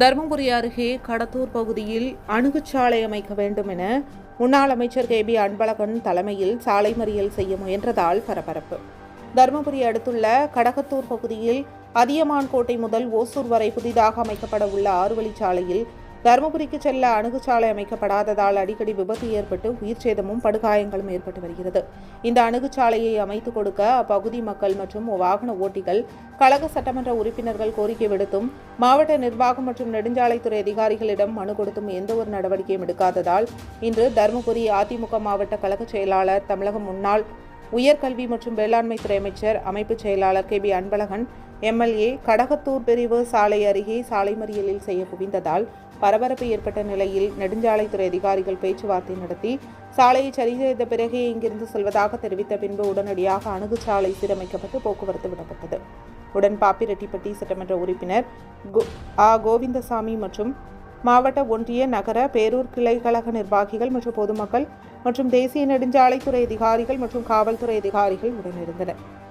தருமபுரி அருகே கடத்தூர் பகுதியில் அணுகுச்சாலை அமைக்க வேண்டும் என முன்னாள் அமைச்சர் கே பி அன்பழகன் தலைமையில் சாலை மறியல் செய்ய முயன்றதால் பரபரப்பு. தருமபுரி அடுத்துள்ள கடகத்தூர் பகுதியில் அதியமான் கோட்டை முதல் ஓசூர் வரை புதிதாக அமைக்கப்பட உள்ள ஆறுவழிச்சாலையில் தருமபுரிக்கு செல்ல அணுகுச்சாலை அமைக்கப்படாததால் அடிக்கடி விபத்து ஏற்பட்டு உயிர் சேதமும் படுகாயங்களும் ஏற்பட்டு வருகிறது. இந்த அணுகுச்சாலையை அமைத்துக் கொடுக்க அப்பகுதி மக்கள் மற்றும் வாகன ஓட்டிகள் கழக சட்டமன்ற உறுப்பினர்கள் கோரிக்கை விடுத்தும் மாவட்ட நிர்வாகம் மற்றும் நெடுஞ்சாலைத்துறை அதிகாரிகளிடம் மனு கொடுத்தும் எந்த ஒரு நடவடிக்கையும் எடுக்காததால் இன்று தருமபுரி அதிமுக மாவட்ட கழக செயலாளர் தமிழக முன்னாள் உயர்கல்வி மற்றும் வேளாண்மைத்துறை அமைச்சர் அமைப்பு செயலாளர் K P Anbazhagan MLA Kadagathur பிரிவு சாலை அருகே சாலை மறியலில் செய்ய குவிந்ததால் பரபரப்பு ஏற்பட்ட நிலையில் நெடுஞ்சாலைத்துறை அதிகாரிகள் பேச்சுவார்த்தை நடத்தி சாலையை சரி செய்த பிறகே இங்கிருந்து செல்வதாக தெரிவித்த பின்பு உடனடியாக அணுகுச்சாலை சீரமைக்கப்பட்டு போக்குவரத்து விடப்பட்டது. உடன் பாப்பிரெட்டிப்பட்டி சட்டமன்ற உறுப்பினர் கோ- ஆ கோவிந்தசாமி மற்றும் மாவட்ட ஒன்றிய நகர பேரூர் கிளை கழக நிர்வாகிகள் மற்றும் பொதுமக்கள் மற்றும் தேசிய நெடுஞ்சாலைத்துறை அதிகாரிகள் மற்றும் காவல்துறை அதிகாரிகள் உடனிருந்தனர்.